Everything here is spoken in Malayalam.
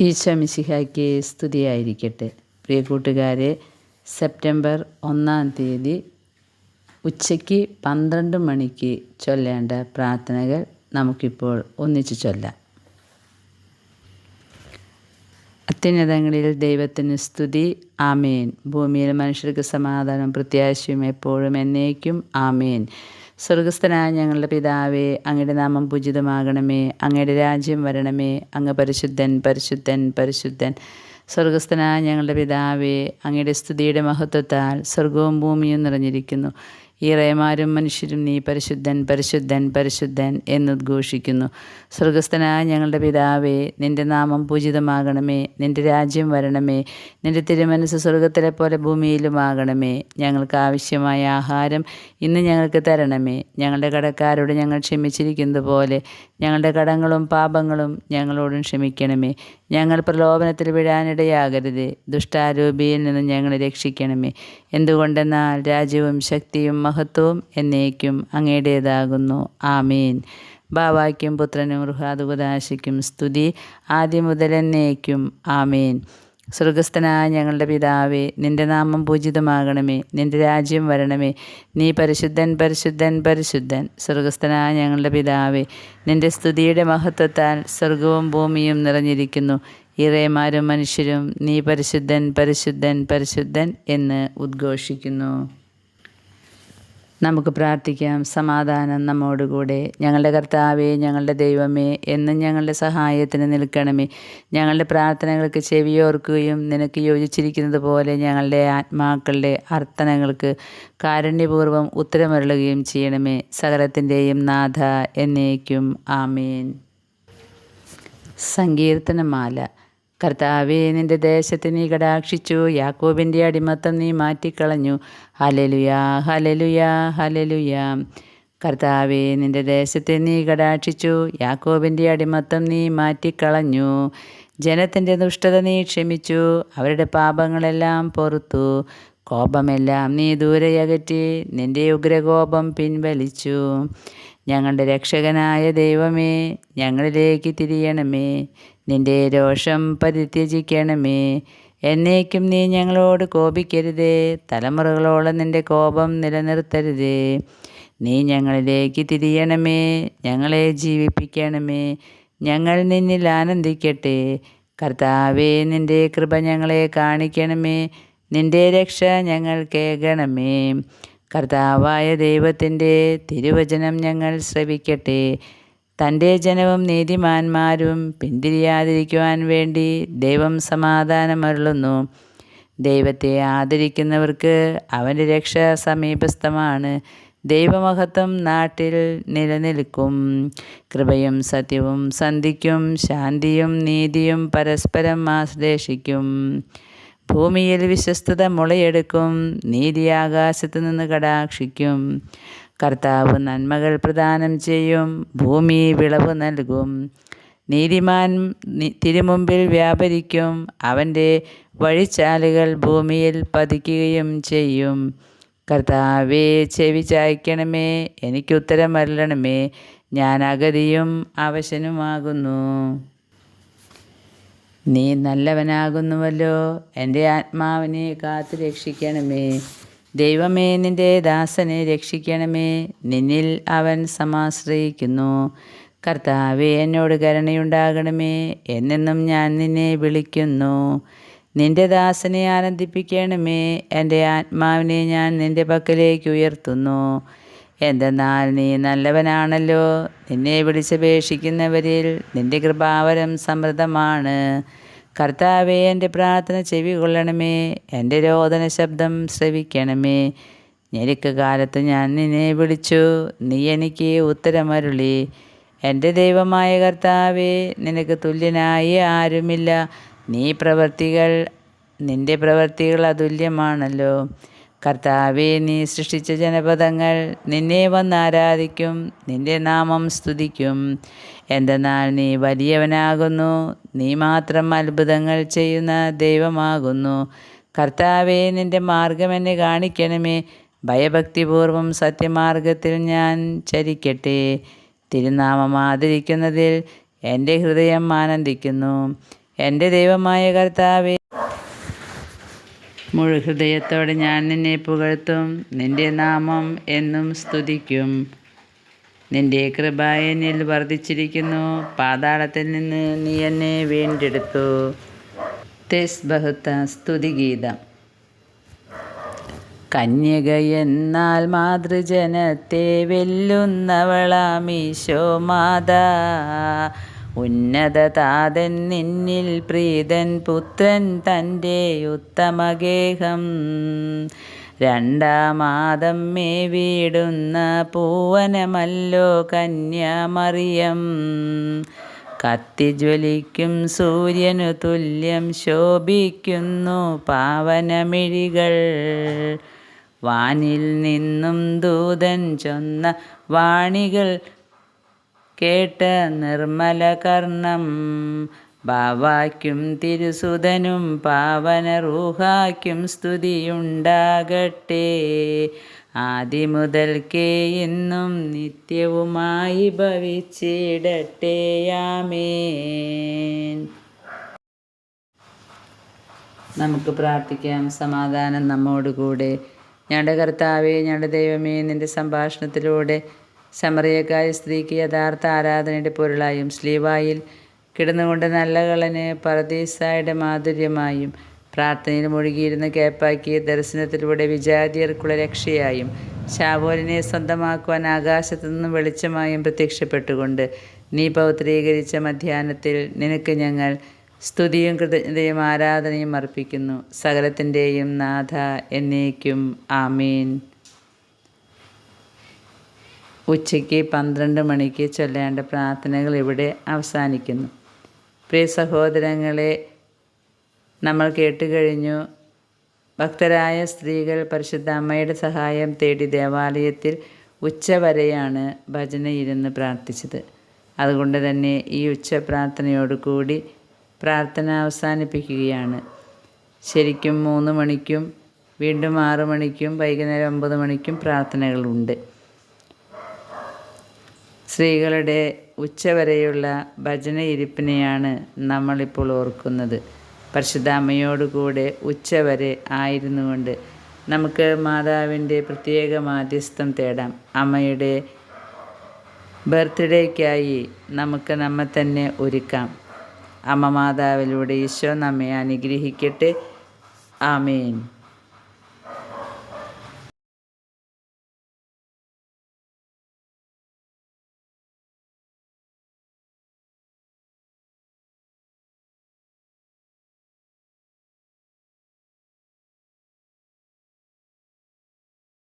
ഈശോ മിശിഹായ്ക്ക് സ്തുതിയായിരിക്കട്ടെ. പ്രിയ കൂട്ടുകാരെ സെപ്റ്റംബർ ഒന്നാം തീയതി ഉച്ചയ്ക്ക് പന്ത്രണ്ട് മണിക്ക് ചൊല്ലേണ്ട പ്രാർത്ഥനകൾ നമുക്കിപ്പോൾ ഒന്നിച്ചു ചൊല്ലാം. അത്യുന്നതങ്ങളിൽ ദൈവത്തിന് സ്തുതി. ആമേൻ. ഭൂമിയിൽ മനുഷ്യർക്ക് സമാധാനം പ്രത്യാശയും എപ്പോഴും എന്നേക്കും. ആമേൻ. സ്വർഗസ്ഥനായ ഞങ്ങളുടെ പിതാവേ അങ്ങയുടെ നാമം പൂജിതമാകണമേ അങ്ങയുടെ രാജ്യം വരണമേ അങ്ങ് പരിശുദ്ധൻ പരിശുദ്ധൻ പരിശുദ്ധൻ. സ്വർഗസ്ഥനായ ഞങ്ങളുടെ പിതാവേ അങ്ങയുടെ സ്തുതിയുടെ മഹത്വത്താൽ സ്വർഗവും ഭൂമിയും നിറഞ്ഞിരിക്കുന്നു. ഈറയമാരും മനുഷ്യരും നീ പരിശുദ്ധൻ പരിശുദ്ധൻ പരിശുദ്ധൻ എന്നുദ്ഘോഷിക്കുന്നു സ്വർഗസ്ഥനായ ഞങ്ങളുടെ പിതാവേ നിന്റെ നാമം പൂജിതമാകണമേ നിന്റെ രാജ്യം വരണമേ നിന്റെ തിരുമനസ് സ്വർഗത്തിലെ പോലെ ഭൂമിയിലുമാകണമേ. ഞങ്ങൾക്ക് ആവശ്യമായ ആഹാരം ഇന്ന് ഞങ്ങൾക്ക് തരണമേ. ഞങ്ങളുടെ കടക്കാരോട് ഞങ്ങൾ ക്ഷമിച്ചിരിക്കുന്നത് പോലെ ഞങ്ങളുടെ കടങ്ങളും പാപങ്ങളും ഞങ്ങളോടും ക്ഷമിക്കണമേ. ഞങ്ങൾ പ്രലോഭനത്തിൽ വീഴാനിടയാകരുത്. ദുഷ്ടാരൂപിയിൽ നിന്ന് ഞങ്ങളെ രക്ഷിക്കണമേ. എന്തുകൊണ്ടെന്നാൽ രാജ്യവും ശക്തിയും മഹത്വവും എന്നേക്കും അങ്ങയുടേതാകുന്നു. ആമീൻ. ബാവായ്ക്കും പുത്രനും റുഹാദുപദാശിക്കും സ്തുതി ആദ്യം മുതൽ എന്നേക്കും. ആമീൻ. സ്വർഗസ്ഥനായ ഞങ്ങളുടെ പിതാവേ നിന്റെ നാമം പൂജിതമാകണമേ നിന്റെ രാജ്യം വരണമേ. നീ പരിശുദ്ധൻ പരിശുദ്ധൻ പരിശുദ്ധൻ. സ്വർഗസ്ഥനായ ഞങ്ങളുടെ പിതാവേ നിന്റെ സ്തുതിയുടെ മഹത്വത്താൽ സ്വർഗവും ഭൂമിയും നിറഞ്ഞിരിക്കുന്നു. ഇറയമാരും മനുഷ്യരും നീ പരിശുദ്ധൻ പരിശുദ്ധൻ പരിശുദ്ധൻ എന്ന് ഉദ്ഘോഷിക്കുന്നു. നമുക്ക് പ്രാർത്ഥിക്കാം. സമാധാനം നമ്മോടുകൂടെ ഞങ്ങളുടെ കർത്താവേ ഞങ്ങളുടെ ദൈവമേ എന്നും ഞങ്ങളുടെ സഹായത്തിന് നിൽക്കണമേ. ഞങ്ങളുടെ പ്രാർത്ഥനകൾക്ക് ചെവിയോർക്കുകയും നിനക്ക് യോജിച്ചിരിക്കുന്നത് പോലെ ഞങ്ങളുടെ ആത്മാക്കളുടെ അർത്ഥനകൾക്ക് കാരുണ്യപൂർവം ഉത്തരമരുളുകയും ചെയ്യണമേ. സകലത്തിന്റെയും നാഥ എന്നേക്കും. ആമേൻ. സങ്കീർത്തനമാല. കർത്താവേ നിന്റെ ദേശത്ത് നീ കടാക്ഷിച്ചു. യാക്കോബിന്റെ അടിമത്തം നീ മാറ്റിക്കളഞ്ഞു. ഹലലുയാ ഹലലുയാ ഹലലുയാ കർത്താവെ നിന്റെ ദേശത്തെ നീ കടാക്ഷിച്ചു. യാക്കോബിന്റെ അടിമത്തം നീ മാറ്റിക്കളഞ്ഞു. ജനത്തിന്റെ ദുഷ്ടത നീ ക്ഷമിച്ചു. അവരുടെ പാപങ്ങളെല്ലാം പൊറത്തു. കോപമെല്ലാം നീ ദൂരെയകറ്റി നിന്റെ ഉഗ്രകോപം പിൻവലിച്ചു. ഞങ്ങളുടെ രക്ഷകനായ ദൈവമേ ഞങ്ങളിലേക്ക് തിരിയണമേ. നിന്റെ രോഷം പരിത്യജിക്കണമേ. എന്നേക്കും നീ ഞങ്ങളോട് കോപിക്കരുതേ. തലമുറകളോളം നിന്റെ കോപം നിലനിർത്തരുതേ. നീ ഞങ്ങളിലേക്ക് തിരിയണമേ. ഞങ്ങളെ ജീവിപ്പിക്കണമേ. ഞങ്ങൾ നിന്നിൽ ആനന്ദിക്കട്ടെ. കർത്താവേ നിന്റെ കൃപ ഞങ്ങളെ കാണിക്കണമേ. നിന്റെ രക്ഷ ഞങ്ങൾ കേൾക്കണമേ. കർത്താവായ ദൈവത്തിന്റെ തിരുവചനം ഞങ്ങൾ ശ്രവിക്കട്ടെ. തന്റെ ജനവും നീതിമാന്മാരും പിന്തിരിയാതിരിക്കുവാൻ വേണ്ടി ദൈവം സമാധാനമരുളുന്നു. ദൈവത്തെ ആദരിക്കുന്നവർക്ക് അവന്റെ രക്ഷ സമീപസ്ഥമാണ്. ദൈവമഹത്വം നാട്ടിൽ നിലനിൽക്കും. കൃപയും സത്യവും സന്ധിക്കും ശാന്തിയും നീതിയും പരസ്പരം ആശ്ലേഷിക്കും. ഭൂമിയിൽ വിശ്വസ്തത മുളയെടുക്കും നീതി ആകാശത്തു നിന്ന് കടാക്ഷിക്കും. കർത്താവ് നന്മകൾ പ്രദാനം ചെയ്യും ഭൂമി വിളവ് നൽകും. നീതിമാൻ തിരുമുമ്പിൽ വ്യാപരിക്കും അവന്റെ വഴിച്ചാലുകൾ ഭൂമിയിൽ പതിക്കുകയും ചെയ്യും. കർത്താവേ ചെവി ചായ്ക്കണമേ എനിക്ക് ഉത്തരം അരുളണമേ ഞാൻ അഗതിയും അവശനുമാകുന്നു. നീ നല്ലവനാകുന്നുവല്ലോ എന്റെ ആത്മാവിനെ കാത്തു രക്ഷിക്കണമേ ദൈവമേ നിന്റെ ദാസനെ രക്ഷിക്കണമേ. നിന്നിൽ അവൻ സമാശ്രയിക്കുന്നു. കർത്താവെ എന്നോട് കരുണയുണ്ടാകണമേ. എന്നെന്നും ഞാൻ നിന്നെ വിളിക്കുന്നു. നിന്റെ ദാസനെ ആനന്ദിപ്പിക്കണമേ. എന്റെ ആത്മാവിനെ ഞാൻ നിന്റെ പക്കലേക്ക് ഉയർത്തുന്നു. എന്തെന്നാൽ നീ നല്ലവനാണല്ലോ. നിന്നെ വിളിച്ചപേക്ഷിക്കുന്നവരിൽ നിന്റെ കൃപാവരം സമൃദ്ധമാണ്. കർത്താവെ എന്റെ പ്രാർത്ഥന ചെവി കൊള്ളണമേ. എന്റെ രോദന ശബ്ദം ശ്രവിക്കണമേ. ഞെരുക്ക് കാലത്ത് ഞാൻ നിന്നെ വിളിച്ചു. നീ എനിക്ക് ഉത്തരമരുളി. എന്റെ ദൈവമായ കർത്താവെ നിനക്ക് തുല്യനായി ആരുമില്ല. നീ പ്രവർത്തികൾ നിന്റെ പ്രവർത്തികൾ അതുല്യമാണല്ലോ. കർത്താവെ നീ സൃഷ്ടിച്ച ജനപദങ്ങൾ നിന്നെ വന്ന് ആരാധിക്കും നിന്റെ നാമം സ്തുതിക്കും. എന്തെന്നാൽ നീ വലിയവനാകുന്നു നീ മാത്രം അത്ഭുതങ്ങൾ ചെയ്യുന്ന ദൈവമാകുന്നു. കർത്താവെ നിന്റെ മാർഗം എന്നെ കാണിക്കണമേ ഭയഭക്തിപൂർവം സത്യമാർഗത്തിൽ ഞാൻ ചരിക്കട്ടെ. തിരുനാമം ആദരിക്കുന്നതിൽ എന്റെ ഹൃദയം ആനന്ദിക്കുന്നു. എന്റെ ദൈവമായ കർത്താവേ മുഴുഹൃദയത്തോടെ ഞാൻ നിന്നെ പുകഴ്ത്തും. നിന്റെ നാമം എന്നും സ്തുതിക്കും. നിന്റെ കൃപ എന്നിൽ വർദ്ധിച്ചിരിക്കുന്നു. പാതാളത്തിൽ നിന്ന് നീ എന്നെ വീണ്ടെടുത്തു. തെസ് ബഹുത്ത സ്തുതിഗീതം. കന്യക എന്നാൽ മാതൃജനത്തെ വെല്ലുന്നവളാമീശോ മാതാ. ഉന്നത താതൻ നിന്നിൽ പ്രീതൻ പുത്രൻ തന്റെ ഉത്തമഗേഹം. രണ്ടാമാദം മേ വീടുന്ന പൂവനമല്ലോ കന്യാമറിയം. കത്തിജ്വലിക്കും സൂര്യനു തുല്യം ശോഭിക്കുന്നു പാവനമിഴികൾ. വാനിൽ നിന്നും ദൂതൻ ചൊന്ന വാണികൾ കേട്ട നിർമ്മല കർണം. ബാവാക്കും തിരുസുതനും പാവന സ്തുതിയുണ്ടാകട്ടെ. ആദിമുതൽക്കേ എന്നും നിത്യവുമായി ഭവിച്ചിടട്ടെ. നമുക്ക് പ്രാർത്ഥിക്കാം. സമാധാനം നമ്മോടുകൂടെ. ഞങ്ങളുടെ കർത്താവേ ഞങ്ങളുടെ ദൈവമേ നിന്റെ സംഭാഷണത്തിലൂടെ സമറിയക്കായ സ്ത്രീക്ക് യഥാർത്ഥ ആരാധനയുടെ പൊരുളായും സ്ലീവായിൽ കിടന്നുകൊണ്ട് നല്ല കളന് പറദീസായുടെ മാധുര്യമായും പ്രാർത്ഥനയിൽ മുഴുകിയിരുന്ന കേപ്പാക്കിയ ദർശനത്തിലൂടെ വിജാതിയർക്കുള്ള രക്ഷയായും ശാവോലിനെ സ്വന്തമാക്കുവാൻ ആകാശത്തു നിന്നും വെളിച്ചമായും പ്രത്യക്ഷപ്പെട്ടുകൊണ്ട് നീ പൗത്രീകരിച്ച മധ്യാഹ്നത്തിൽ നിനക്ക് ഞങ്ങൾ സ്തുതിയും കൃതജ്ഞതയും ആരാധനയും അർപ്പിക്കുന്നു. സകലത്തിന്റെയും നാഥ എന്നേക്കും. ആമീൻ. ഉച്ചയ്ക്ക് പന്ത്രണ്ട് മണിക്ക് ചൊല്ലേണ്ട പ്രാർത്ഥനകൾ ഇവിടെ അവസാനിക്കുന്നു. പ്രിയ സഹോദരങ്ങളെ നമ്മൾ കേട്ടുകഴിഞ്ഞു. ഭക്തരായ സ്ത്രീകൾ പരിശുദ്ധ അമ്മയുടെ സഹായം തേടി ദേവാലയത്തിൽ ഉച്ചവരെയാണ് ഭജന ഇരുന്ന് പ്രാർത്ഥിച്ചത്. അതുകൊണ്ട് തന്നെ ഈ ഉച്ച പ്രാർത്ഥനയോടുകൂടി പ്രാർത്ഥന അവസാനിപ്പിക്കുകയാണ്. ശരിക്കും മൂന്ന് മണിക്കും വീണ്ടും ആറു മണിക്കും വൈകുന്നേരം ഒമ്പത് മണിക്കും പ്രാർത്ഥനകളുണ്ട്. സ്ത്രീകളുടെ ഉച്ചവരെയുള്ള ഭജന ഇരിപ്പിനെയാണ് നമ്മളിപ്പോൾ ഓർക്കുന്നത്. പരിശുദ്ധാമ്മയോടുകൂടെ ഉച്ചവരെ ആയിരുന്നുകൊണ്ട് നമുക്ക് മാതാവിന്റെ പ്രത്യേക മാധ്യസ്ഥം തേടാം. അമ്മയുടെ ബർത്ത്ഡേക്കായി നമുക്ക് നമ്മെ തന്നെ ഒരുക്കാം. അമ്മ മാതാവിലൂടെ ഈശോ നമ്മെ അനുഗ്രഹിക്കട്ടെ. ആമേൻ.